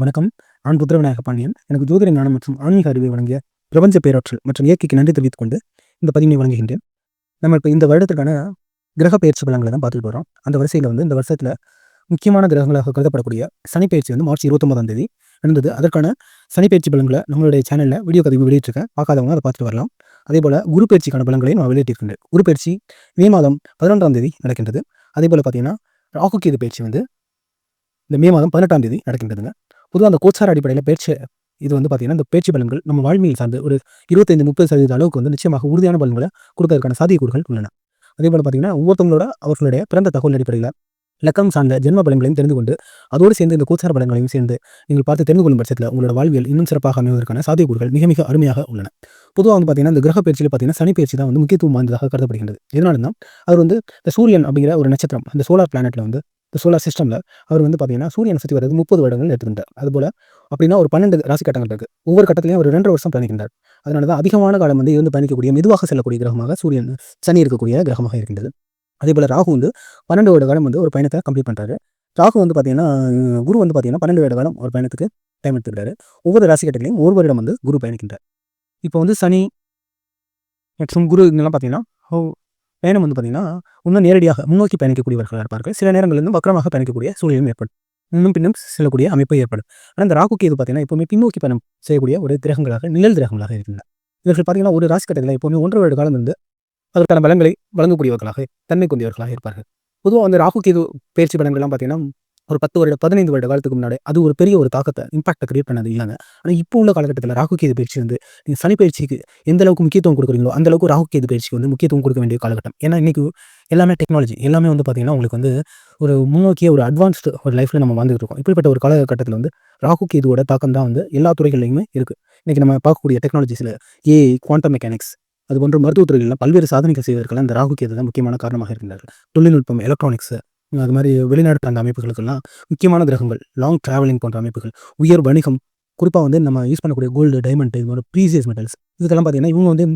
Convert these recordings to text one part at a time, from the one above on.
வணக்கம். நான் புத்திரவிநாயக பாண்டியன். எனக்கு ஜோதிட ஞானம் மற்றும் ஆன்மீக அறிவை வழங்கிய பிரபஞ்ச பேராற்றல் மற்றும் இயற்கைக்கு நன்றி தெரிவித்துக் கொண்டு இந்த பதிவினை வழங்குகின்றேன். நம்ம இப்போ இந்த வருடத்திற்கான கிரக பயிற்சி பலன்களை தான் பார்த்துட்டு வரோம் அந்த வரிசையில் வந்து இந்த வருஷத்தில் முக்கியமான கிரகங்களாக கருதப்படக்கூடிய சனி பயிற்சி வந்து மார்ச் இருபத்தொம்பதாம் தேதி. நடந்தது அதற்கான சனி பயிற்சி பலன்களை நம்மளுடைய சேனலில் வீடியோ கதிவு வெளியிட்டிருக்கேன். பார்க்காதவங்க அதை பார்த்துட்டு வரலாம். அதே போல் குரு பயிற்சிக்கான பலன்களையும் நான் வெளியிட்டிருக்கின்றேன். குரு பயிற்சி மே மாதம் பதினொன்றாம் தேதி நடக்கின்றது. அதே போல் பார்த்தீங்கன்னா ராகு பயிற்சி வந்து இந்த மே மாதம் பதினெட்டாம் தேதி நடக்கின்றதுங்க. பொதுவாக அந்த கோச்சார அடிப்படையில் பேச்சு இது வந்து பார்த்தீங்கன்னா இந்த பேச்சு பலன்கள் நம்ம வாழ்வியல் சார்ந்து ஒரு இருபத்தைந்து முப்பது சதவீத அளவுக்கு வந்து நிச்சயமாக உறுதியான பலன்களை கொடுக்கறதுக்கான சாத்தியக்கூறுகள் உள்ளன. அதே போல் பார்த்தீங்கன்னா ஒவ்வொருத்தவங்களோட அவர்களுடைய பிறந்த தகவல் அடிப்படையில் லக்கம் சார்ந்த ஜென்ம பலன்களையும் தெரிந்து கொண்டு அதோடு சேர்ந்து இந்த கோச்சார பலன்களையும் சேர்ந்து நீங்கள் பார்த்து தெரிந்து கொள்ளும் பட்சத்தில் உங்களோட வாழ்வியல் இன்னும் சிறப்பாக அமைவதற்கான சாத்தியக்கூறுகள் மிக மிக அருமையாக உள்ளன. பொதுவாக வந்து பார்த்தீங்கன்னா இந்த கிரக பயிற்சியில் பார்த்தீங்கன்னா சனி பயிற்சி தான் வந்து முக்கியத்துவம் வாய்ந்ததாக கருதப்படுகின்றது. இதனால அவர் வந்து இந்த சூரியன் அப்படிங்கிற ஒரு நட்சத்திரம் அந்த சோலார் பிளானெட்டில் வந்து இந்த சோலார் சிஸ்டமில் அவர் வந்து பார்த்தீங்கன்னா சூரியனை சுற்றி வரது முப்பது வருடங்கள் எடுத்துக்கிட்டார் அதுபோல் அப்படின்னா ஒரு பன்னெண்டு ராசி கட்டங்கள் இருக்குது ஒவ்வொரு கட்டத்திலையும் ஒரு ரெண்டு வருஷம் பயணிக்கின்றார். அதனால தான் அதிகமான காலம் வந்து இருந்து பயணிக்கக்கூடிய மெதுவாக செல்லக்கூடிய கிரகமாக சூரியன் சனி இருக்கக்கூடிய கிரகமாக இருக்கின்றது. அதே போல் ராகு வந்து பன்னெண்டு வருட காலம் வந்து ஒரு பயணத்தை கம்ப்ளீட் பண்ணுறாரு ராகு வந்து பார்த்தீங்கன்னா குரு வந்து பார்த்தீங்கன்னா பன்னெண்டு வருட காலம் ஒரு பயணத்துக்கு டைம் எடுத்துக்கிறாரு ஒவ்வொரு ராசி கட்டங்களையும் ஒரு வருடம் வந்து குரு பயணிக்கின்றார். இப்போ வந்து சனி மற்றும் குரு இதெல்லாம் பார்த்தீங்கன்னா பயணம் வந்து பார்த்திங்கன்னா இன்னும் நேரடியாக முன்னோக்கி பயணிக்கக்கூடியவர்களாக இருப்பார்கள். சில நேரங்களில் இருந்து வக்கரமாக பயணிக்கக்கூடிய சூழலும் ஏற்படும். இன்னும் பின்னும் செல்லக்கூடிய அமைப்பு ஏற்படும். ஆனால் இந்த ராகு கேது பார்த்தீங்கன்னா எப்பவுமே பின்னோக்கி பயணம் செய்யக்கூடிய ஒரு கிரகங்களாக நிழல் கிரகங்களாக இருக்கின்றன. இவர்கள் பார்த்தீங்கன்னா ஒரு ராசி கட்டத்தில் எப்பவுமே ஒன்றரை வருட காலம் இருந்து அதற்கான பலங்களை வழங்கக்கூடியவர்களாக தன்மை கொண்டவர்களாக இருப்பார்கள். பொதுவாக அந்த ராகு கேது பயிற்சி பலன்கள்லாம் பார்த்தீங்கன்னா ஒரு பத்து வருட பதினைந்து வருட காலத்துக்கு முன்னாடி அது ஒரு பெரிய ஒரு தாக்கத்தை இம்பாக்டை கிரியேட் பண்ணது இல்லைங்க. ஆனால் இப்போ உள்ள காலகட்டத்தில் ராகு கேது பயிற்சி வந்து நீங்கள் சனி பயிற்சிக்கு எந்த அளவுக்கு முக்கியத்துவம் கொடுக்குறீங்களோ அந்த அளவுக்கு ராகு கேது பயிற்சிக்கு வந்து முக்கியத்துவம் கொடுக்க வேண்டிய காலகட்டம். ஏன்னா இன்றைக்கி எல்லாமே டெக்னாலஜி எல்லாமே வந்து பார்த்திங்கன்னா உங்களுக்கு வந்து ஒரு முன்னோக்கிய ஒரு அட்வான்ஸ்டு ஒரு லைஃப்பில் நம்ம வாழ்ந்துட்டு இருக்கோம். இப்படிப்பட்ட ஒரு காலகட்டத்தில் வந்து ராகு கேதுவோட தாக்கம் தான் வந்து எல்லா துறைகள்லையுமே இருக்குது இன்றைக்கி நம்ம பார்க்கக்கூடிய டெக்னாலஜிஸில் ஏ குவாண்டம் மெக்கானிக்ஸ் அது போன்ற மருத்துவத்துறைகளில் பல்வேறு சாதனைகள் செய்வதற்கெல்லாம் இந்த ராகு கேது தான் முக்கியமான காரணமாக இருக்கின்றார்கள். தொழில்நுட்பம் எலக்ட்ரானிக்ஸ் அது மாதிரி வெளிநாடு அந்த அமைப்புகளுக்கெல்லாம். முக்கியமான கிரகங்கள் லாங் ட்ராவலிங் போன்ற அமைப்புகள். உயர் வணிகம் குறிப்பாக வந்து நம்ம யூஸ் பண்ணக்கூடிய கோல்டு டைமண்ட் இது மாதிரி ப்ரீசியஸ் மெட்டல்ஸ் இதுக்கெல்லாம் பார்த்தீங்கன்னா இவங்க வந்து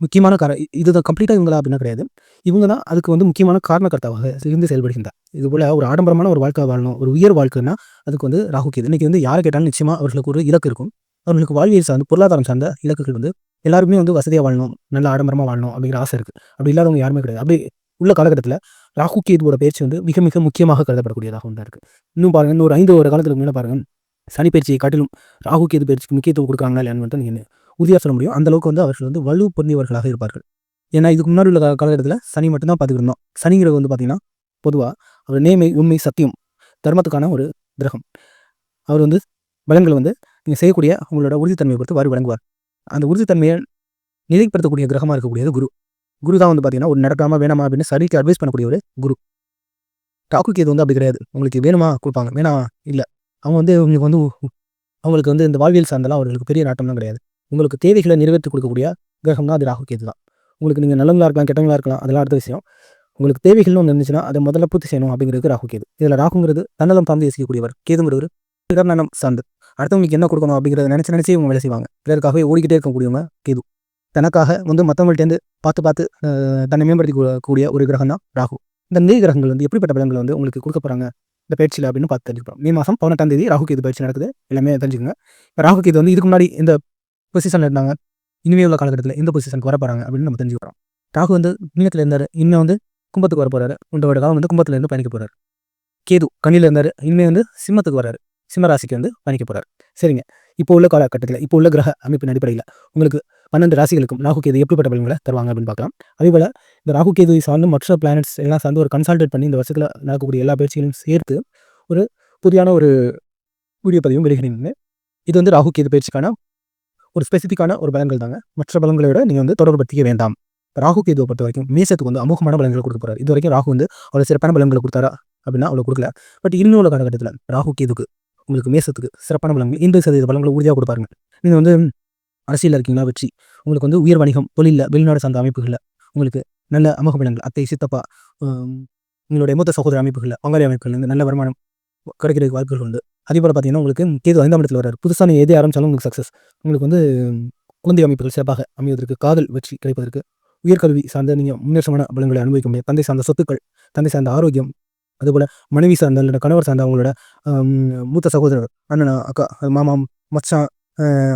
முக்கியமான கார இதுதான் கம்ப்ளீட்டாக இவங்களா அப்படின்னா கிடையாது. இவங்க தான் அதுக்கு வந்து முக்கியமான காரணக்கர்த்தாவாக இருந்து செயல்படுகின்றார். இது போல் ஒரு ஆடம்பரமான ஒரு வாழ்க்கை வாழணும் ஒரு உயர் வாழ்க்கைன்னா அதுக்கு வந்து ராகு கேது. இன்றைக்கி வந்து யாரை கேட்டாலும் நிச்சயமாக அவர்களுக்கு ஒரு இலக்கு இருக்கும். அவர்களுக்கு வாழ்வியல் சார்ந்து பொருளாதாரம் சார்ந்த இலக்குகள் வந்து எல்லாருமே வந்து வசதியாக வாழணும் நல்ல ஆடம்பரமாக வாழணும் அப்படிங்கிற ஆசை இருக்குது அப்படி இல்லாதவங்க யாருமே கிடையாது. அப்படி உள்ள காலகட்டத்தில் ராகு கேதுவோட பயிற்சி வந்து மிக மிக முக்கியமாக கருதப்படக்கூடியதாக ஒன்றா இருக்குது இன்னும் பாருங்கள் இன்னொரு ஐந்து ஒரு காலத்துக்கு முன்னாடி பாருங்கள் சனி பயிற்சியை காட்டிலும் ராகு கேது பயிற்சிக்கு முக்கியத்துவம் கொடுக்காங்களா இல்லையான்னு வந்து நீங்கள் உறுதியாக சொல்ல முடியும். அந்த அளவுக்கு வந்து அவர்கள் வந்து வலு பொருந்தியவர்களாக இருப்பார்கள். ஏன்னா இதுக்கு முன்னாடி உள்ள காலகட்டத்தில் சனி மட்டும்தான் பார்த்துக்கிருந்தோம் சனிங்கிறது வந்து பார்த்தீங்கன்னா பொதுவாக அவர் நேமை உண்மை சத்தியம் தர்மத்துக்கான ஒரு கிரகம். அவர் வந்து பலன்களை வந்து நீங்கள் செய்யக்கூடிய உங்களோட உறுதித்தன்மையை பொறுத்து வாரி வழங்குவார் அந்த உறுதித்தன்மையை நிலைப்படுத்தக்கூடிய கிரகமாக இருக்கக்கூடியது குரு. குரு தான் வந்து பார்த்தீங்கன்னா ஒரு நடக்காமல் வேணாமா அப்படின்னு சரிக்கு அட்வைஸ் பண்ணக்கூடிய ஒரு குரு. ராகு கேது வந்து அப்படி கிடையாது. உங்களுக்கு வேணுமா? கொடுப்பாங்க. வேணாம் இல்லை. அவங்க வந்து உங்களுக்கு வந்து அவங்களுக்கு வந்து இந்த வாழ்வியல் சார்ந்தெல்லாம் அவர்களுக்கு பெரிய நாட்டம்லாம் கிடையாது. உங்களுக்கு தேவைகளை நிறைவேற்றி கொடுக்கக்கூடிய கிரகம் தான் அது ராகு கேது தான். உங்களுக்கு நீங்கள் நல்லவங்களா இருக்கலாம் கெட்டவங்களா இருக்கலாம் அதெல்லாம் அடுத்த விஷயம். உங்களுக்கு தேவைகள்னு ஒன்று இருந்துச்சுன்னா அதை முதல்ல பூர்த்தி செய்யணும் அப்படிங்கிறது ராகு கேது. இதில் ராகுங்கிறது தன்னலம் சார்ந்து யோசிக்கக்கூடியவர் கேதுங்கிறவர் பிறநலம் சார்ந்து. அடுத்தவங்களுக்கு என்ன கொடுக்கணும் அப்படிங்கிறத நினச்சி நினச்சி இவங்க வேலை செய்வாங்க. பிறருக்காகவே ஓடிக்கிட்டே இருக்கக்கூடியவங்க கேது. தனக்காக வந்து மற்றவங்கள்ட்டேருந்து பார்த்து பார்த்து தன்னை மேம்படுத்தி கூடிய ஒரு கிரகம் தான் ராகு. இந்த நெய் கிரகங்கள் வந்து எப்படிப்பட்ட பலன்கள் வந்து உங்களுக்கு கொடுக்க போகிறாங்க இந்த பயிற்சியில் அப்படின்னு பார்த்து தெரிஞ்சுக்கிறோம் மே மாதம் பதினெட்டாம் தேதி ராகு கேது பயிற்சி நடக்குது. எல்லாமே தெரிஞ்சுக்கோங்க. இப்போ ராகு கேது வந்து இதுக்கு முன்னாடி இந்த பொசிஷனில் இருந்தாங்க. இனிமே உள்ள காலகட்டத்தில் இந்த பொசிஷனுக்கு வர போகிறாங்க அப்படின்னு நம்ம தெரிஞ்சுக்கிறோம். ராகு வந்து மீனத்தில் இருந்தார். இனிமே வந்து கும்பத்துக்கு வர போகிறாரு உண்டோட காலம் வந்து கும்பத்தில் இருந்து பயணிக்க போகிறார் கேது கண்ணியில் இருந்தார். இனிமே வந்து சிம்மத்துக்கு வராரு. சிம்மராசிக்கு வந்து பயணிக்க போகிறார் சரிங்க. இப்போ உள்ள காலகட்டத்தில் இப்போ உள்ள கிரக அமைப்பின் அடிப்படையில் உங்களுக்கு பன்னெண்டு ராசிகளுக்கும் ராகு கேது எப்படிப்பட்ட பலன்களை தருவாங்க அப்படின்னு பார்க்கலாம். அதேபோல் இந்த ராகு கேது சார்ந்து மற்ற பிளானட்ஸ் எல்லாம் சார்ந்து ஒரு கன்சல்டேட் பண்ணி இந்த வருஷத்தில் நடக்கக்கூடிய எல்லா பயிற்சிகளையும் சேர்த்து ஒரு புதியான ஒரு வீடியோ பதிவும் வெளியிடுறீங்க இது வந்து ராகு கேது பயிற்சிக்கான ஒரு ஸ்பெசிஃபிக்கான ஒரு பலன்கள் தாங்க. மற்ற பலன்களை விட நீங்கள் வந்து தொடர்படுத்திக்க வேண்டாம். ராகு கேதுவை பொறுத்த வரைக்கும் மேசத்துக்கு வந்து அமுகமான பலன்களை கொடுக்க போறாரு. இது வரைக்கும் ராகு வந்து அவ்வளோ சிறப்பான பலன்களை கொடுத்தாரா அப்படின்னா அவ்வளோ கொடுக்கல. பட் இன்னும் உள்ள காலகட்டத்தில் ராகு கேதுக்கு உங்களுக்கு மேசத்துக்கு சிறப்பான பலன்கள் இந்த சதவீத பலன்களை உறுதியாக கொடுப்பாருங்க. நீங்கள் வந்து அரசியலில் இருக்கீங்களா வெற்றி? உங்களுக்கு வந்து உயர் வணிகம் தொழிலில் வெளிநாடு சார்ந்த அமைப்புகளில் உங்களுக்கு நல்ல அமுகமிடங்கள் அத்தை சித்தப்பா உங்களுடைய மூத்த சகோதர அமைப்புகளில் பங்காளி அமைப்புகள் நல்ல வருமானம் கிடைக்கிறதுக்கு வாய்ப்புகள் உண்டு. அதே போல் பார்த்தீங்கன்னா உங்களுக்கு கேது ஐந்தாம் இடத்துல வராரு புதுசான எதே ஆரம்பிச்சாலும் உங்களுக்கு சக்ஸஸ் உங்களுக்கு வந்து குழந்தை அமைப்புகள் சிறப்பாக அமைவதற்கு காதல் வெற்றி கிடைப்பதற்கு உயர்கல்வி சார்ந்த நீங்கள் முன்னேற்றமான பலன்களை அனுபவிக்க முடியும். தந்தை சார்ந்த சொத்துக்கள் தந்தை சார்ந்த ஆரோக்கியம் அதுபோல் மனைவி சார்ந்த கணவர் சார்ந்த அவங்களோட மூத்த சகோதரர் அண்ணன் அக்கா மாமா மச்சான்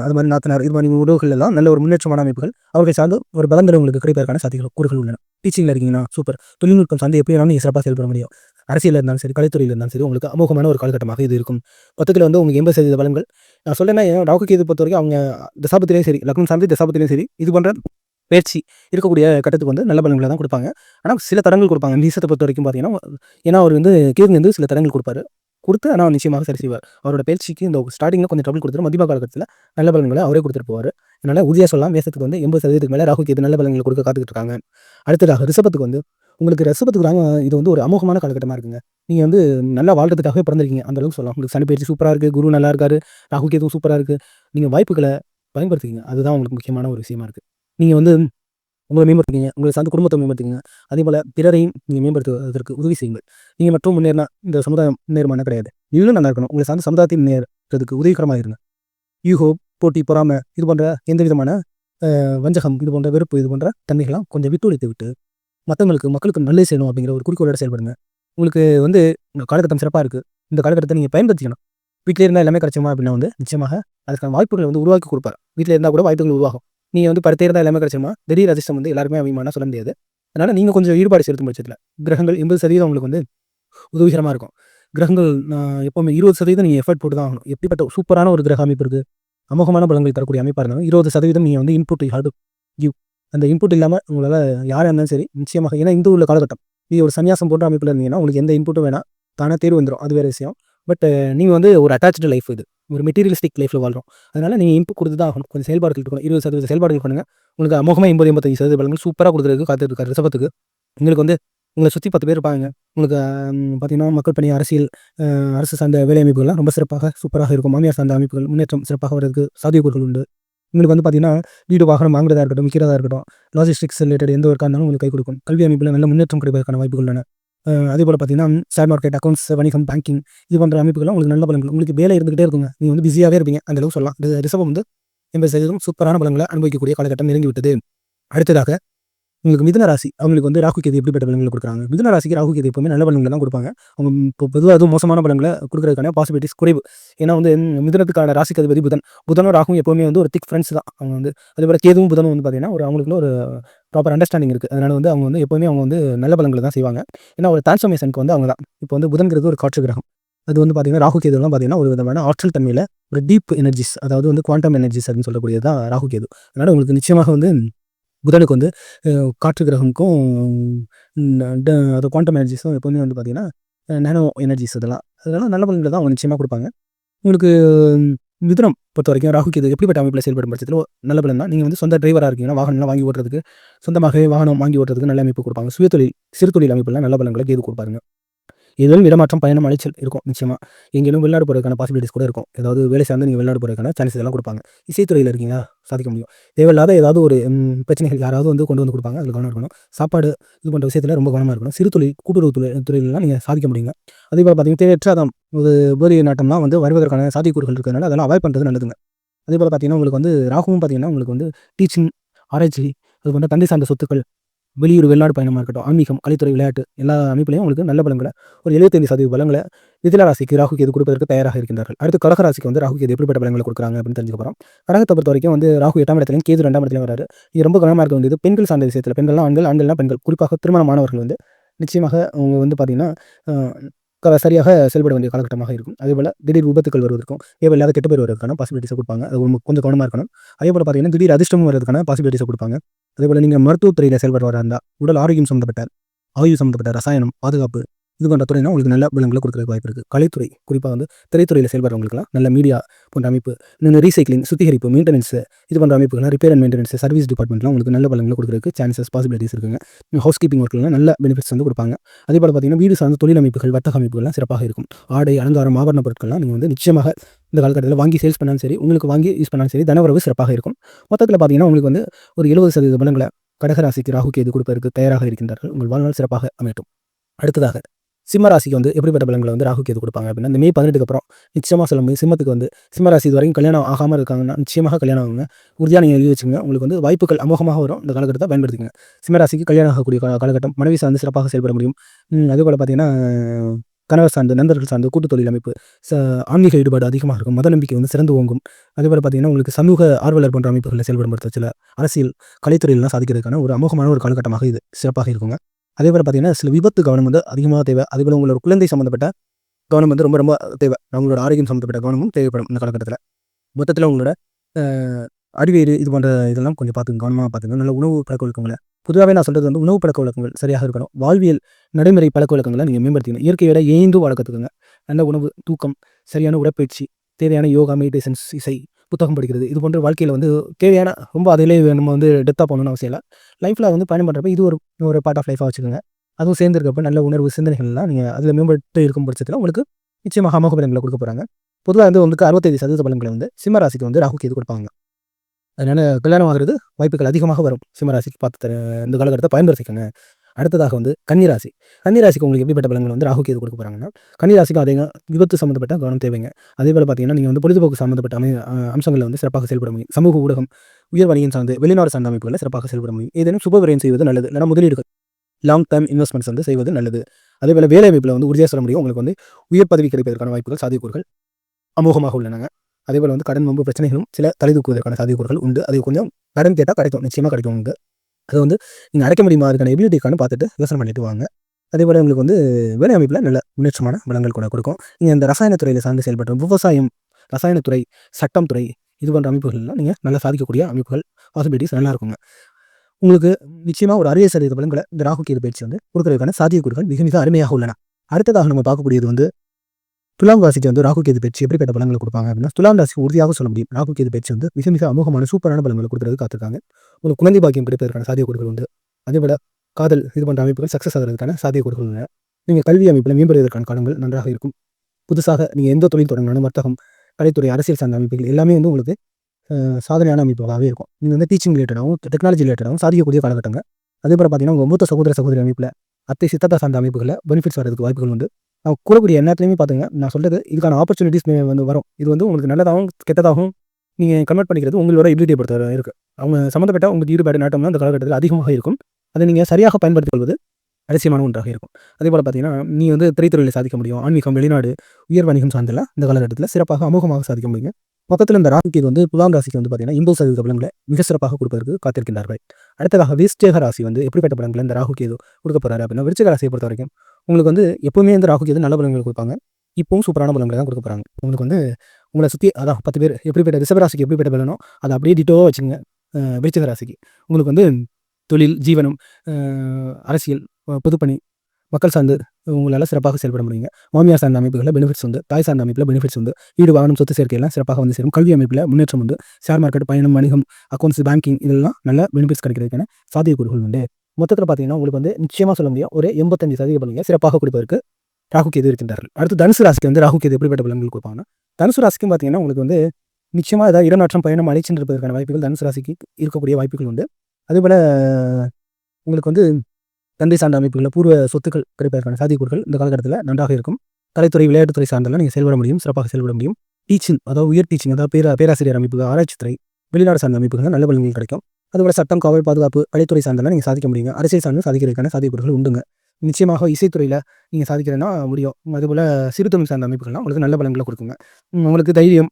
அது மாதிரி நாத்தனார் இது மாதிரி உறவுகள் எல்லாம் நல்ல ஒரு முன்னேற்றமான அமைப்புகள். அவர்களை சார்ந்து ஒரு பலங்கள் உங்களுக்கு கிடைப்பதற்கான சாத்திகள் கூறுகள் உள்ளன. டீச்சிங்கில் இருக்கீங்கன்னா சூப்பர். தொழில்நுட்பம் சார்ந்து எப்படி வேணாலும் நீங்கள் சிறப்பாக செயல்பட முடியும். அரசியல் இருந்தாலும் சரி கலைத்துறையில் இருந்தாலும் சரி உங்களுக்கு அமோகமான ஒரு காலகட்டமாக இது இருக்கும். பத்துக்கில் வந்து உங்களுக்கு எண்பது சதவீத பலன்கள். நான் சொல்லேன்னா ராகு கேது பொறுத்த வரைக்கும் அவங்க தசாபத்திலையும் சரி லக்னம் சார்ந்து தசாபத்திலையும் சரி இது போன்ற பயிற்சி இருக்கக்கூடிய கட்டத்துக்கு வந்து நல்ல பலன்களை தான் கொடுப்பாங்க. ஆனால் சில தடங்கள் கொடுப்பாங்க. நீசத்தை பொறுத்த வரைக்கும் பார்த்தீங்கன்னா ஏன்னா அவர் வந்து கேது வந்து சில தடங்கள் கொடுப்பாரு. கொடுத்து ஆனால் நிச்சயமாக சரி செய்வார். அவரோட பயிற்சிக்கு இந்த ஸ்டார்டிங்கில் கொஞ்சம் ட்ரபிள் கொடுத்துரு மதிப்பா காலகட்டத்தில் நல்ல பலன்களை அவரே கொடுத்துட்டு போவார். அதனால் உறுதியாக சொல்லலாம் வேசத்துக்கு வந்து எண்பது சதவீதத்துக்கு மேலே ராகுக்கு இது நல்ல பலன்களை கொடுக்க காத்துக்கிட்டு இருக்காங்க. அடுத்ததாக ரிஷபத்துக்கு வந்து உங்களுக்கு ரிஷபத்துக்கு தாங்க இது வந்து ஒரு அமோகமான காலகட்டமாக இருக்குங்க. நீங்கள் வந்து நல்லா வாழ்றதுக்காகவே பிறந்திருக்கீங்க. அந்த அளவுக்கு சொல்லலாம். உங்களுக்கு சனி பயிற்சி சூப்பராக இருக்குது குரு நல்லா இருக்காரு ராகுக்கு எதுவும் சூப்பராக இருக்குது நீங்கள் வாய்ப்புகளை பயன்படுத்திக்கிங்க. அதுதான் உங்களுக்கு முக்கியமான ஒரு விஷயமா இருக்குது நீங்கள் வந்து உங்களை மேம்படுத்திக்கிங்க உங்களை சார்ந்த குடும்பத்தை மேம்படுத்திங்க அதே போல் பிறரையும் நீங்கள் மேம்படுத்துவதற்கு உதவி செய்யுங்கள். நீங்கள் மற்றும் முன்னேறினா இந்த சமுதாயம் முன்னேறுமான கிடையாது. நீங்களும் நல்லா இருக்கணும். உங்களை சார்ந்த சமுதாயத்தை முன்னேறதுக்கு உதவிகரமாக இருங்க. யூகோ போட்டி பொறாமை இது போன்ற எந்த விதமான வஞ்சகம் இது போன்ற வெறுப்பு இது போன்ற தன்மைகள்லாம் கொஞ்சம் விட்டு ஒழித்து விட்டு மற்றவங்களுக்கு மக்களுக்கு நல்லது செய்யணும் அப்படிங்கிற ஒரு குறிக்கோளோட செயல்படுங்க. உங்களுக்கு வந்து இந்த காலகட்டம் சிறப்பாக இருக்குது இந்த காலகட்டத்தை நீங்கள் பயன்படுத்திக்கணும். வீட்டில் இருந்தால் எல்லாமே கிடைச்சுமா அப்படின்னா வந்து நிச்சயமாக அதுக்கான வாய்ப்புகளை வந்து உருவாக்கி கொடுப்பார். வீட்டில் இருந்தால் கூட வாய்ப்புகள் உருவாகும். நீங்கள் வந்து படுத்தே இருந்தால் எல்லாமே கிடைச்சிருமா திடீர் அதிர்ஷ்டம் வந்து எல்லாருமே அமையமான சொல்ல முடியாது. அதனால் நீங்கள் கொஞ்சம் ஈடுபாடு செலுத்தும் பட்சத்தில் கிரகங்கள் எண்பது சதவீதம் உங்களுக்கு வந்து உதவிகரமாக இருக்கும். கிரகங்கள் நான் எப்போவுமே இருபது சதவீதம் நீங்கள் எஃபர்ட் போட்டு தான் ஆகணும். எப்படிப்பட்ட சூப்பரான ஒரு கிரக அமைப்பு இருக்குது அமோகமான பலன்கள் தரக்கூடிய அமைப்பாக இருந்தாலும் இருபது சதவீதம் நீங்கள் வந்து இன்புட் ஹார்டு கிவ் அந்த இன்புட் இல்லாமல் உங்களால் யாராக இருந்தாலும் சரி நிச்சயமாக ஏன்னா இந்து உள்ள காலகட்டம். இது ஒரு சன்னியாசம் போன்ற அமைப்பில் இருந்தீங்கன்னா உங்களுக்கு எந்த இன்புட்டும் வேணாம். தானே தேர்வு வந்துடும் அது வேறு விஷயம். பட் நீங்கள் வந்து ஒரு அட்டாச்சு லைஃப் இது. ஒரு மெட்டீரியலிஸ்டிக் லைஃப்பில் வாழ்கிறோம் அதனால் நீங்கள் இம்பு கொடுத்து தான் ஆகணும். கொஞ்சம் செயல்பாடுகள் இருக்கணும் இருபது சதவீத செயல்பாடுகள் பண்ணுங்கள் உங்களுக்கு அமோகமாக எண்பது எண்பத்தஞ்சு சதவீத பலங்கள் சூப்பராக கொடுத்துருக்கு காத்துட்டு இருக்காரு ரிசபத்துக்கு உங்களுக்கு வந்து உங்களை சுற்றி பத்து பேர் இருப்பாங்க. உங்களுக்கு பார்த்தீங்கன்னா மக்கள் பணி அரசியல் அரசு சார்ந்த வேலை அமைப்புகள்லாம் ரொம்ப சிறப்பாக சூப்பராக இருக்கும். மாமியார் சார்ந்த அமைப்புகள் முன்னேற்றம் சிறப்பாக வரதுக்கு சாத்தியக்கூறுகள் உண்டு. உங்களுக்கு வந்து பார்த்தீங்கன்னா வீடு வாகனம் வாங்குறதா இருக்கட்டும் விற்கிறதா இருக்கட்டும் லாஜிஸ்டிக்ஸ் ரிலேட்டட் எந்த ஒரு இருந்தாலும் உங்களுக்கு கை கொடுக்கும். கல்வி அமைப்பில் நல்ல முன்னேற்றம் கிடைப்பதற்கான வாய்ப்புகள் உள்ளன. அதே போல் பார்த்தீங்கன்னா ஷேர் மார்க்கெட் அக்கௌண்ட்ஸ் வணிகம் பேங்கிங் இது போன்ற அமைப்புகள்லாம் உங்களுக்கு நல்ல பலன்கள் உங்களுக்கு வேலை இருந்துகிட்டே இருக்குங்க. நீங்கள் வந்து பிஸியாகவே இருப்பீங்க அந்த அளவுக்கு சொல்லலாம். ரிசர்வ் வந்து எண்பது சதவீதம் சூப்பரான பலன்களை அனுபவிக்கக்கூடிய காலகட்டம் நெருங்கி விட்டது. அடுத்ததாக உங்களுக்கு மிதன ராசி அவங்களுக்கு வந்து ராகு கேது எப்படிப்பட்ட பலன்களை கொடுக்குறாங்க? மிதன ராசிக்கு ராகு கேது எப்பவுமே நல்ல பலன்களை தான் கொடுப்பாங்க. அவங்க இப்போ பொதுவாக அதுவும் மோசமான பலன்களை கொடுக்குறதுக்கான பாசிபிலிட்டிஸ் குறைவு. ஏன்னா வந்து மிதனத்துக்கான ராசி ராசிக்கு அதிபதி புதன். புதனும் ராகும் எப்பவுமே வந்து ஒரு திக் ஃப்ரெண்ட்ஸ் தான். அவங்க வந்து அதேபோல் கேதுவும் புதனும் வந்து பார்த்தீங்கன்னா ஒரு அவங்களுக்குள்ள ஒரு ப்ராப்பர் அண்டர்ஸ்டாண்டிங் இருக்குது அதனால வந்து அவங்க வந்து எப்பவுமே அவங்க வந்து நல்ல பலன்களை தான் செய்வாங்க. ஏன்னா ஒரு டிரான்ஸ்ஃபர்மேஷனுக்கு வந்து அவங்க தான். இப்போ வந்து புதன்கிறது ஒரு காற்று கிரகம். அது வந்து பார்த்தீங்கன்னா ராகு கேதுலாம் பார்த்தீங்கன்னா ஒரு விதமான ஆற்றல் தன்மையில் ஒரு டீப் எனர்ஜிஸ் அதாவது வந்து குவாண்டம் எனர்ஜிஸ் அப்படின்னு சொல்லக்கூடியது தான் ராகு கேது. அதனால் உங்களுக்கு நிச்சயமாக வந்து புதனுக்கு வந்து காற்று கிரகமுக்கும் ட- அது குவாண்டம் எனர்ஜிஸும் எப்போவுமே வந்து பார்த்தீங்கன்னா நேனோ எனர்ஜிஸ் இதெல்லாம் அதெல்லாம். நல்ல பலன்களை தான் அவங்க நிச்சயமாக கொடுப்பாங்க. உங்களுக்கு ம், மிதுனம் பொறுத்த வரைக்கும் ராகு இது எப்படிப்பட்ட அமைப்பில் செயல்படும் பட்சத்தில் நல்ல பலன் தான். நீங்கள் வந்து சொந்த டிரைவராக இருக்கீங்கன்னா வாகனம்லாம் வாங்கி ஓட்டுறதுக்கு சொந்தமாகவே வாகனம் வாங்கி ஓட்டுறதுக்கு நல்ல அமைப்பு கொடுப்பாங்க. சுயதொழில் சிறு தொழில் அமைப்புலாம் நல்ல பலன்களை கேது கொடுப்பாருங்க. எதிலும் இடமாற்றம் பயணம் அலைச்சல் இருக்கும் நிச்சயமாக எங்கேயும் வெளிநாடு போகிறதுக்கான பாசிபிலிட்டிஸ் கூட இருக்கும். ஏதாவது வேலை சார்ந்து நீங்கள் வெளிநாடு போகிறதுக்கான சான்சஸ் எல்லாம் கொடுப்பாங்க. இசைத்துறையில் இருக்கீங்களா? சாதிக்க முடியும். தேவையில்லாத ஏதாவது ஒரு பிரச்சனைகள் யாராவது வந்து கொண்டு வந்து கொடுப்பாங்க. அதில் கவனம் இருக்கணும். சாப்பாடு இது பண்ணுற விஷயத்தில் ரொம்ப கவனமாக இருக்கணும். சிறு தொழில் கூட்டுறவு தொழில் துறையிலலாம் நீங்கள் சாதிக்க முடியுங்க. அதே போல் பார்த்தீங்கன்னா தேவையற்ற ஒரு போதிய நாட்டம்லாம் வந்து வருவதற்கான சாத்தியக்கூறுகள் இருக்கிறதுனால அதெல்லாம் அவாய்ட் பண்ணுறது நல்லதுங்க. அதே போல் பார்த்தீங்கன்னா உங்களுக்கு வந்து ராகுவும் பார்த்தீங்கன்னா உங்களுக்கு வந்து டீச்சிங் ஆராய்ச்சி அது போன்ற தந்தை சார்ந்த சொத்துக்கள் வெளியூர் வெளிநாடு பயணமாக இருக்கட்டும் ஆன்மீகம் கலைத்துறை விளையாட்டு எல்லா அமைப்புலையும் உங்களுக்கு நல்ல பலங்களை ஒரு எழுபத்தைந்து சதவீத பலங்களை மிதில ராசிக்கு ராகு கேது கொடுப்பதற்கு தயாராக இருக்கின்றார்கள். அடுத்து கடக ராசிக்கு வந்து ராகு கேது எப்படிப்பட்ட பலங்களை கொடுக்குறாங்க அப்படின்னு தெரிஞ்சுக்க போகிறோம் கடகத்தை பொறுத்த வரைக்கும் வந்து ராகு எட்டாம் இடத்துலையும் கேது ரெண்டாம் இடத்துலையும் வராரு. இது ரொம்ப கவனமாக இருக்க வேண்டியது பெண்கள் சார்ந்த விஷயத்தில் பெண்கள்லாம் ஆண்கள் ஆண்கள்லாம் பெண்கள். குறிப்பாக திருமணமானவர்கள் வந்து நிச்சயமாக அவங்க வந்து பார்த்தீங்கன்னா க- சரியாக செயல்பட வேண்டிய காலகட்டமாக இருக்கும். அதே போல் திடீர் விபத்துக்கள் வருவதற்கும் தேவையில்லாத கெட்டு பேர் வருவதற்கான பாசிபிலிட்டிஸை கொடுப்பாங்க. அது கொஞ்சம் கவனமாக இருக்கணும். அதே போல் பார்த்தீங்கன்னா திடீர் அதிர்ஷ்டமும் வருவதற்கான பாசிபிலிட்டிஸை கொடுப்பாங்க. அதேபோல் நீங்கள் மருத்துவத்துறையில் செயல்படுறவராக இருந்தால் உடல் ஆரோக்கியம் சம்மந்தப்பட்ட ஆய்வு சம்மந்தப்பட்ட ரசாயனம் பாதுகாப்பு இது போன்ற துறைனா உங்களுக்கு நல்ல விலங்குகளை கொடுக்குறதுக்கு வாய்ப்பு இருக்குது கலைத்துறை குறிப்பாக வந்து திரைத்துறையில் செயல்படுறவங்களுக்குலாம் நல்ல மீடியா போன்ற அமைப்பு இன்னும் ரீசைக்ளிங் சுத்திகரிப்பு மெயின்டெனன்ஸ் இது போன்ற அமைப்புகள்லாம் ரிப்பேர் அண்ட் மெயின்டெனன்ஸ் சர்வீஸ் டிபார்ட்மெண்ட்லாம் உங்களுக்கு நல்ல பலன்களை கொடுக்குறதுக்கு சான்சஸ் பாசிபிலிட்டிஸ் இருக்குங்க. ஹவுஸ் கீப்பிங் ஒர்க்லாம் நல்ல பெனிஃபிட்ஸ் வந்து கொடுப்பாங்க. அதே போல் பார்த்தீங்கன்னா வீடு சார்ந்த தொழில் அமைப்புகள் வர்த்தக அமைப்புகள்லாம் சிறப்பாக இருக்கும். ஆடை அலங்காரம் ஆபரண பொருட்கள்லாம் நீங்கள் வந்து நிச்சயமாக இந்த காலகட்டத்தில் வாங்கி சேல்ஸ் பண்ணாலும் சரி உங்களுக்கு வாங்கி யூஸ் பண்ணாலும் சரி தனவரவு சிறப்பாக இருக்கும். மொத்தத்தில் பார்த்தீங்கன்னா உங்களுக்கு வந்து ஒரு எழுபது சதவீத பலங்களை கடகராசிக்கு ராகு எது கொடுப்பதற்கு தயாராக இருக்கின்றார்கள். உங்கள் வாழ்நாள் சிறப்பாக அமையட்டும். அடுத்ததாக சிம்மராசிக்கு வந்து எப்படிப்பட்ட பலன்களை வந்து ராகு கேது கொடுப்பாங்க அப்படின்னா இந்த மே பதினெட்டுக்கு அப்புறம் நிச்சயமாக சொல்ல முடியும் சிம்மத்துக்கு வந்து சிம்ம ராசி இது வரைக்கும் கல்யாணம் ஆகாமல் இருக்காங்கன்னா நிச்சயமாக கல்யாணம் ஆகுங்க. உறுதியாக நீங்கள் எழுதி வச்சுங்க உங்களுக்கு வந்து வாய்ப்புகள் அமோகமாக வரும். இந்த காலகட்டத்தை பயன்படுத்திங்க சிம்மராசிக்கு கல்யாணம் ஆகக்கூடிய காலகட்டம் மனைவி சார்ந்து சிறப்பாக செயல்பட முடியும். ம், அதே போல் பார்த்தீங்கன்னா கணவர் சார்ந்து நண்பர்கள் சார்ந்து கூட்டு தொழில் அமைப்பு ச ஆன்மீக ஈடுபாடு அதிகமாக இருக்கும். மத நம்பிக்கை வந்து சிறந்து ஓங்கும். அதே போல் பார்த்தீங்கன்னா உங்களுக்கு சமூக ஆர்வலர் போன்ற அமைப்புகளில் செயல்படும் சில அரசியல் கலைத்துறையிலாம் சாதிக்கிறதுக்கான ஒரு அமோகமான ஒரு காலகட்டமாக இது சிறப்பாக இருக்குங்க. அதே போல் பார்த்தீங்கன்னா சில விபத்து கவனம் வந்து அதிகமாக தேவை. அதே போல் உங்களோட குழந்தை சம்மந்தப்பட்ட கவனம் வந்து ரொம்ப ரொம்ப தேவை. அவங்களோட ஆரோக்கியம் சம்மந்தப்பட்ட கவனமும் தேவைப்படும் இந்த காலகட்டத்தில். மொத்தத்தில் உங்களோட அடிவேறு இது போன்ற இதெல்லாம் கொஞ்சம் பார்த்துங்க கவனமாக பார்த்துங்க நல்ல உணவு பழக்க வழக்கங்களை. பொதுவாகவே நான் சொல்கிறது வந்து உணவு பழக்க வழக்கங்கள் சரியாக இருக்கணும். வாழ்வியல் நடைமுறை பழக்க வழக்கங்களை நீங்கள் மேம்படுத்திக்கணும். இயற்கையோட ஏந்து வழக்கத்துக்குங்க நல்ல உணவு தூக்கம் சரியான உடற்பயிற்சி தேவையான யோகா மெடிடேஷன்ஸ் இசை புத்தகம் படிக்கிறது. இது போன்ற வாழ்க்கையில் வந்து தேவையான ரொம்ப அதிலே நம்ம வந்து டெத்தாக போகணும்னு அவசியம் இல்லை. லைஃப்பில் வந்து பயணம் பண்ணுறப்ப இது ஒரு ஒரு பார்ட் ஆஃப் லைஃபாக வச்சுக்கோங்க. அதுவும் சேர்ந்துருக்கப்ப நல்ல உணர்வு சிந்தனைகள்லாம் நீங்கள் அதில் மேம்பட்டு இருக்கும் பட்சத்தில் உங்களுக்கு நிச்சயமாக அமோக பலன்களை கொடுக்க போகிறாங்க பொதுவாக வந்து உங்களுக்கு அறுபத்தைந்து சதவீத பலன்களை வந்து சிம்மராசிக்கு வந்து ராகுக்கு இது கொடுப்பாங்க. அதனால் கல்யாணம் ஆகிறது வாய்ப்புகள் அதிகமாக வரும். சிம்மராசிக்கு பார்த்து இந்த காலகட்டத்தை பயன்படுத்திக்கோங்க. அடுத்ததாக வந்து கன்னிராசி. கன்னிராசிக்கு உங்களுக்கு எப்படிப்பட்ட பலன்கள் வந்து ராகு கேது கொடுக்க போகிறாங்கன்னா கன்னிராசிக்கு அதே விபத்து சம்மந்தப்பட்ட கவனம் தேவைங்க. அதே போல் பார்த்தீங்கன்னா நீங்கள் வந்து பொழுதுபோக்கு சம்மந்தப்பட்ட அமை அம்சங்களில் வந்து சிறப்பாக செயல்பட முடியும். சமூக ஊடகம் உயர் வணிகம் சார்ந்து வெளிநாடு சார்ந்த அமைப்புகளில் சிறப்பாக செயல்பட முடியும். ஏதேனும் சுப விரயம் செய்வது நல்லது. இல்லைனா முதலீடுகள் லாங் டேர்ம் இன்வெஸ்ட்மெண்ட்ஸ் வந்து செய்வது நல்லது. அதே போல் வேலை அமைப்பில் வந்து உறுதியாக சொல்ல முடியும். உங்களுக்கு வந்து உயர் பதவி கிடைப்பதற்கான வாய்ப்புகள் சாத்தியக்கூறுகள் அமோகமாக உள்ளனங்க அதே போல் வந்து கடன் வம்பு பிரச்சனைகளும் சில தலை தூக்குவதற்கான சாத்தியக்கூறுகள் உண்டு. அது கொஞ்சம் கடன் கேட்டால் கிடைக்கும். நிச்சயமாக கிடைக்கும் உங்களுக்கு. அது வந்து நீங்கள் அடைக்க முடியுமா? அதுக்கான எபிலிட்டிக்கான பார்த்துட்டு யோசனை பண்ணிட்டு வாங்க. அதே போல் உங்களுக்கு வந்து வேலை அமைப்பில் நல்ல முன்னேற்றமான பலங்கள் கூட கொடுக்கும். நீங்கள் இந்த ரசாயனத்துறையில் சார்ந்து செயல்படுற விவசாயம் ரசாயனத்துறை சட்டம் துறை இது போன்ற அமைப்புகள்லாம் நீங்கள் நல்லா சாதிக்கக்கூடிய அமைப்புகள் பாசிபிலிட்டிஸ் நல்லா இருக்குங்க. உங்களுக்கு நிச்சயமாக ஒரு அரிய சதவீத பலன்களை இந்த ராகு கேது பயிற்சி வந்து கொடுக்குறதுக்கான சாத்தியக்கூறுகள் மிக மிக அருமையாக உள்ளன. அடுத்ததாக நம்ம பார்க்கக்கூடியது வந்து துலாம் ராசிக்கு வந்து ராகு கேது பயிற்சி எப்படிப்பட்ட பலங்களை கொடுப்பாங்க அப்படின்னா துலாம் ராசிக்கு உறுதியாக சொல்ல முடியும். ராகு கேது பயிற்சி வந்து மிக மிக அமோகமான சூப்பரான பலங்களை கொடுக்கறது காத்திருக்காங்க. உங்களுக்கு குழந்தை பாக்கியம் கிடைப்பதற்கான சாத்தியக்கூறுகள் உண்டு. அதேபோல காதல் இது போன்ற அமைப்புகள் சக்ஸஸ் ஆகிறதுக்கான சாதிய உள்ளன நீங்கள் கல்வி அமைப்பில் மேம்படுவதற்கான காலங்கள் நன்றாக இருக்கும். புதுசாக நீங்கள் எந்த தொழில் தொடங்கினாலும் வர்த்தகம் கலைத்துறை அரசியல் சார்ந்த அமைப்புகள் எல்லாமே வந்து உங்களுக்கு சாதனையான அமைப்புகளாகவே இருக்கும். நீங்கள் வந்து டீச்சிங் ரிலேட்டடாகவும் டெக்னாலஜி ரிலேட்டடாகவும் சாதிக்கக்கூடிய காலகட்டங்கள் அதே போல் பார்த்தீங்கன்னா உங்கள் மூத்த சகோதர சகோதரி அமைப்பில் அத்தை சித்தத்தா சார்ந்த அமைப்புகளில் பெனிஃபிட்ஸ் வரதுக்கு வாய்ப்புகள் உண்டு. நான் கூறக்கூடிய எல்லாத்துலேயுமே பார்த்துங்க நான் சொல்றது இதுக்கான ஆப்பர்ச்சுனிட்டிஸ் வந்து வரும். இது வந்து உங்களுக்கு நல்லதாகவும் கெட்டதாகவும் நீங்கள் கன்வெர்ட் பண்ணிக்கிறது உங்களோட எபிலிட்டியை பொறுத்த இருக்கு. அவங்க சம்மந்தப்பட்ட உங்களுக்கு ஈடுபாடு நாட்டம்லாம் அந்த காலகட்டத்தில் அதிகமாக இருக்கும். அதை நீங்கள் சரியாக பயன்படுத்திக் கொள்வது அவசியமான ஒன்றாக இருக்கும். அதே போல் பார்த்தீங்கன்னா நீ வந்து திரைத்துறையில் சாதிக்க முடியும். ஆன்மீகம் வெளிநாடு உயர் வணிகம் சார்ந்தில் இந்த காலகட்டத்தில் சிறப்பாக அமோகமாக சாதிக்க முடியும். பக்கத்தில் இந்த ராசிக்கு வந்து துலாம் ராசிக்கு வந்து பார்த்தீங்கன்னா இம்பது சதவீத பலன்களை மிக சிறப்பாக கொடுப்பதற்கு காத்திருக்கின்றார்கள். அடுத்ததாக விருச்சிக ராசி வந்து எப்படிப்பட்ட பலன்களை இந்த ராகு கேது கொடுக்க போறாரு அப்படின்னா விருச்சிக ராசியை பொறுத்த வரைக்கும் உங்களுக்கு வந்து எப்பவுமே வந்து ராகு கேது நல்ல பலன்கள் கொடுப்பாங்க? இப்பவும் சூப்பரான பலன்களை தான் கொடுக்க போகிறாங்க உங்களுக்கு வந்து உங்களை சுற்றி அதான் பத்து பேர் எப்படிப்பட்ட ரிசவராசிக்கு எப்படிப்பட்ட பலனோ அதை அப்படியே டிட்டோவாக வச்சுங்க அஹ் விருச்சிக ராசிக்கு. உங்களுக்கு வந்து தொழில் ஜீவனம் அரசியல் பொதுப்பணி மக்கள் சார்ந்து உங்களால் சிறப்பாக செயல்பட முடியுங்க. மாமியார் சார்ந்த அமைப்புகளில் பெனிஃபிட்ஸ் உண்டு. தாய் சார்ந்த அமைப்பில் பெனிஃபிட்ஸ் உண்டு. வீடு வாகனம் சொத்து சேர்க்கையெல்லாம் சிறப்பாக வந்து சேரும். கல்வி அமைப்பில் முன்னேற்றம் உண்டு. ஷேர் மார்க்கெட் பயணம் வணிகம் அக்கௌண்ட்ஸ் பேங்கிங் இதெல்லாம் நல்ல பெனிஃபிட்ஸ் கிடைக்கிறதுக்கான சாத்தியக்கூறுகள் உண்டு. மொத்தத்தில் பார்த்தீங்கன்னா உங்களுக்கு வந்து நிச்சயமாக சொல்ல முடியும். ஒரு எண்பத்தஞ்சு சதவீத பலன்களை சிறப்பாக கொடுப்பதற்கு ராகு கேது இருக்கின்றார்கள். அடுத்து தனுசு ராசிக்கு வந்து ராகு கேது எப்படிப்பட்ட பலன்கள் கொடுப்பாங்கன்னா தனுசு ராசிக்கும் பார்த்தீங்கன்னா உங்களுக்கு வந்து நிச்சயமாக ஏதாவது இடநாற்றம் பயணம் அழைச்சிட்டு இருப்பதற்கான வாய்ப்புகள் தனுசு ராசிக்கு இருக்கக்கூடிய வாய்ப்புகள் உண்டு. அதேபோல் உங்களுக்கு வந்து தந்தை சார்ந்த அமைப்புகளில் பூர்வ சொத்துக்கள் கிடைப்பதற்கான சாத்தியக்கூறுகள் இந்த காலகட்டத்தில் நன்றாக இருக்கும். கலைத்துறை விளையாட்டுத்துறை சார்ந்தெல்லாம் நீங்கள் செயல்பட முடியும் சிறப்பாக செயல்பட முடியும். டீச்சிங் அதாவது உயர் டீச்சிங் அதாவது பேரா பேராசிரியர் அமைப்பு ஆராய்ச்சித்துறை வெளிநாடு சார்ந்த அமைப்புகள் நல்ல பலன்கள் கிடைக்கும். அதுபோல சட்டம் காவல் பாதுகாப்பு கலைத்துறை சார்ந்தெல்லாம் நீங்கள் சாதிக்க முடியுங்க. அரசியல் சார்ந்து சாதிக்கிறதுக்கான சாத்தியக்கூறுகள் உண்டுங்க. நிச்சயமாக இசைத்துறையில் நீங்கள் சாதிக்கிறதுனா முடியும். அதுபோல் சிறுத்தொழில் சார்ந்த அமைப்புகள்லாம் உங்களுக்கு நல்ல பலன்களை கொடுக்குங்க. உங்களுக்கு தைரியம்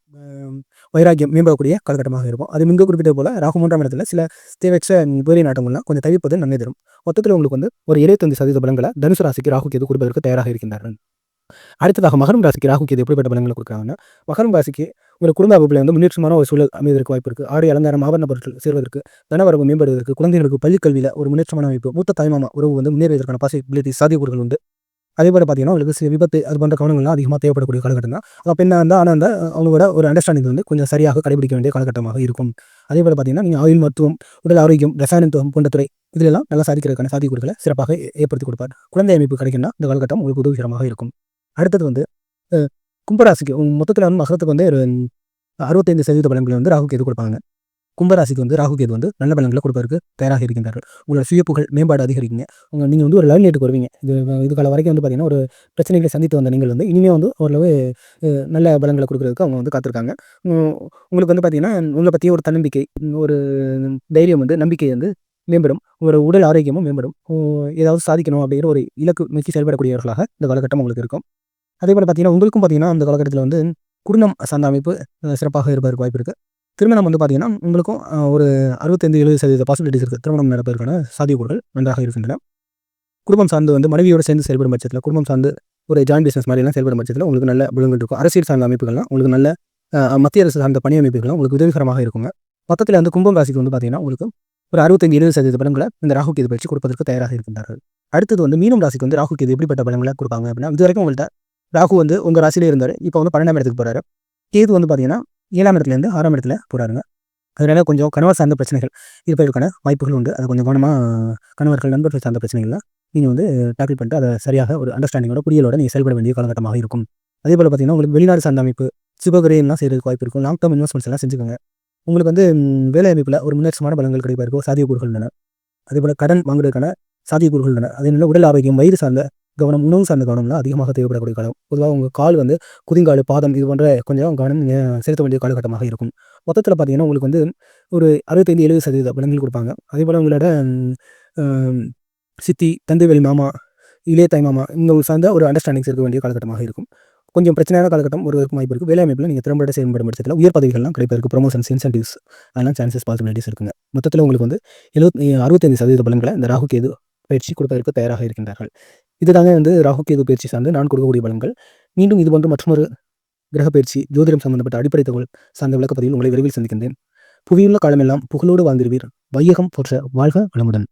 வைராக்கியம் மேம்படக்கூடிய காலகட்டமாக இருக்கும். அது மிக குறிப்பிட்ட போல் ராகு மூன்றாம் இடத்துல சில தேவையற்ற வேறு நாட்டங்கள்லாம் கொஞ்சம் தவிர்ப்பது நன்மை தரும். மொத்தத்தில் உங்களுக்கு வந்து ஒரு இருபத்தஞ்சு சதவீத பலன்களை தனுசு ராசிக்கு ராகு கேது கொடுப்பதற்கு தயாராக இருக்கின்றார்கள். அடுத்ததாக மகரம் ராசிக்கு ராகு கேது எப்படிப்பட்ட பலன்களை கொடுக்குறாங்கன்னா மகரம் ராசிக்கு உங்கள் குடும்ப அமைப்பில் வந்து முன்னேற்றமான ஒரு சூழல் அமைவதற்கு வாய்ப்பு இருக்குது. ஆடை அலங்காரம் ஆபரண பொருட்கள் சேர்வதற்கு தனவரவு மேம்படுவதற்கு குழந்தைகளுக்கு பள்ளிக்கல்வியில் ஒரு முன்னேற்றமான அமைப்பு மூத்த தாய்மாமா உறவு வந்து முன்னேறுவதற்கான பாசிபிலிட்டி சாத்தியக்கூறுகள் உண்டு. அதே போல் பார்த்தீங்கன்னா உங்களுக்கு சில விபத்து அது போன்ற கவனங்கள்லாம் அதிகமாக தேவைப்படக்கூடிய காலகட்டம் தான் அப்போ என்ன இருந்தால் ஆனால் அந்த அவங்களோட ஒரு அண்டர்ஸ்டாண்டிங் வந்து கொஞ்சம் சரியாக கடைபிடிக்க வேண்டிய காலகட்டமாக இருக்கும். அதே போல் பார்த்தீங்கன்னா நீங்கள் ஆயுள் மருத்துவம் உடல் ஆரோக்கியம் ரசாயனத்துவம் போன்ற துறை இதிலெல்லாம் நல்லா சாதிக்கிறதுக்கான சாத்தியக்கூறுகளை சிறப்பாக ஏற்படுத்தி கொடுப்பார். குழந்தை அமைப்பு கிடைக்குன்னா இந்த காலகட்டம் உங்களுக்கு உதவிகரமாக இருக்கும். அடுத்தது வந்து கும்பராசிக்கு மொத்தத்தில் வந்து மகரத்துக்கு வந்து ஒரு அறுபத்தைந்து சதவீத பலன்களை வந்து ராகு கேது கொடுப்பாங்க? கும்பராசிக்கு வந்து ராகு கேது வந்து நல்ல பலன்களை கொடுப்பதற்கு தயாராக இருக்கின்றார்கள். உங்களோட சுய புகழ் மேம்பாடு அதிகரிக்குங்க. உங்கள் நீங்கள் வந்து ஒரு லெவல் நேட்டுக்கு வருவீங்க. இது இது வரைக்கும் வந்து பார்த்தீங்கன்னா ஒரு பிரச்சனைகளை சந்தித்து வந்த நீங்கள் வந்து இனிமேல் வந்து ஓரளவு நல்ல பலன்களை கொடுக்குறதுக்கு அவங்க வந்து காத்திருக்காங்க. உங்களுக்கு வந்து பார்த்தீங்கன்னா உங்களை பற்றிய ஒரு தன்னம்பிக்கை ஒரு தைரியம் வந்து நம்பிக்கை வந்து மேம்படும். ஒரு உடல் ஆரோக்கியமும் மேம்படும். ஏதாவது சாதிக்கணும் அப்படிங்கிற ஒரு இலக்கு நோக்கி செயல்படக்கூடியவர்களாக இந்த காலகட்டம் உங்களுக்கு இருக்கும். அதே போல் பார்த்தீங்கன்னா உங்களுக்கும் பார்த்தீங்கன்னா அந்த காலகட்டத்தில் வந்து குடும்பம் சார்ந்த அமைப்பு சிறப்பாக இருப்பதற்கு வாய்ப்பு இருக்குது திருமணம் வந்து பார்த்தீங்கன்னா உங்களுக்கும் ஒரு அறுபத்தைந்து எழுபது சதவீத பாசிபிலிட்டிஸ் இருக்குது திருமணம் நடப்பதற்கான சாத்தியக்கூறுகள் நன்றாக இருக்கின்றன. குடும்பம் சார்ந்து வந்து மனைவியோடு சேர்ந்து செயல்படும் பட்சத்தில் குடும்பம் சார்ந்து ஒரு ஜாயின் பிஸ்னஸ் மாதிரிலாம் செயல்படும் பட்சத்தில் உங்களுக்கு நல்ல பலன்கள் இருக்கும். அரசியல் சார்ந்த அமைப்புகள்லாம் உங்களுக்கு நல்ல மத்திய அரசு சார்ந்த பணி அமைப்புகள்லாம் உங்களுக்கு உதவிகரமாக இருக்குங்க. மொத்தத்தில் வந்து கும்பம் ராசிக்கு வந்து பார்த்தீங்கன்னா உங்களுக்கு ஒரு அறுபத்தஞ்சு எழுபது சதவீத பலன்களை இந்த ராகு கேது பயிற்சி கொடுப்பதற்கு தயாராக இருக்கின்றார்கள். அடுத்தது வந்து மீனம் ராசிக்கு வந்து ராகு கேது எப்படிப்பட்ட பலன்களை கொடுப்பாங்க அப்படின்னா இது வரைக்கும் உங்கள்கிட்ட ராகு வந்து உங்கள் ராசியிலே இருந்தார். இப்போ வந்து பன்னெண்டாம் இடத்துக்கு போகிறாரு கேது வந்து பார்த்தீங்கன்னா ஏழாம் இடத்துலேருந்து ஆறாம் இடத்துல போகிறாருங்க அதனால கொஞ்சம் கணவர் சார்ந்த பிரச்சனைகள் இருப்பதற்கான வாய்ப்புகள் உண்டு. அதை கொஞ்சம் கவனமாக கணவர்கள் நண்பர்கள் சார்ந்த பிரச்சனைகள்லாம் நீங்கள் வந்து டேக்கிள் பண்ணிட்டு அதை சரியாக ஒரு அண்டர்ஸ்டாண்டிங்கோட புரியலோட நீங்கள் செயல்பட வேண்டிய காலகட்டமாக இருக்கும். அதே போல் பார்த்தீங்கன்னா உங்களுக்கு வெளிநாடு சார்ந்த அமைப்பு சுபகிரயம்லாம் செய்கிறதுக்கு வாய்ப்பு இருக்கும். லாங் டேர்ம் இன்வெஸ்ட்மெண்ட்ஸ் எல்லாம் செஞ்சுக்கோங்க. உங்களுக்கு வந்து வேலை அமைப்பில் ஒரு முன்னேற்றமான பலங்கள் பலன்கள் சாதிய கூறுகள் உள்ளன. அதே போல் கடன் வாங்குறதுக்கான சாத்தியக்கூறுகள் உள்ளன. அதே நல்ல உடல் ஆரோக்கியம் வயிறு சார்ந்த கவனம் உணவு சார்ந்த கவனம்லாம் அதிகமாக தேவைப்படக்கூடிய காலம். பொதுவாக உங்கள் கால் வந்து குதிங்கால் பாதம் இது போன்ற கொஞ்சம் கவனம் செலுத்த வேண்டிய காலகட்டமாக இருக்கும். மொத்தத்தில் பார்த்தீங்கன்னா உங்களுக்கு வந்து ஒரு அறுபத்தைந்து எழுபது சதவீத பலன்கள் கொடுப்பாங்க. அதே போல் உங்களோட சித்தி தந்தைவேல் மாமா இளைய தாய் மாமா இந்த சார்ந்த ஒரு அண்டர்ஸ்டாண்டிங்ஸ் இருக்க வேண்டிய காலகட்டமாக இருக்கும். கொஞ்சம் பிரச்சனையான காலகட்டம் ஒரு வாய்ப்பு இருக்குது வேலை அமைப்பில் நீங்கள் திறம்பட செயல்படும் பட்சத்தில் உயர் பதவிகள்லாம் கிடைப்பதற்கு ப்ரொமோஷன்ஸ் இன்சென்டிவ்ஸ் அதெல்லாம் சான்சஸ் பாசிபிலிட்டிஸ் இருக்குங்க. மொத்தத்தில் உங்களுக்கு வந்து எழுபத்தி அறுபத்தைந்து சதவீத பலன்களை இந்த ராகு கேது பயிற்சி கொடுப்பதற்கு தயாராக இருக்கின்றார்கள். இதுதாங்க வந்து ராகு கேது பயிற்சி சார்ந்து நான் கொடுக்கக்கூடிய பலன்கள். மீண்டும் இது போன்ற மற்றொரு கிரக பயிற்சி ஜோதிடம் சம்பந்தப்பட்ட அடிப்படை தகவல் சார்ந்த விளக்கப்பதிவில் உங்களை விரைவில் சந்திக்கின்றேன். புவியுள்ள காலமெல்லாம் புகழோடு வாழ்ந்திருவீர். வையகம் போற்ற வாழ்க வளமுடன்.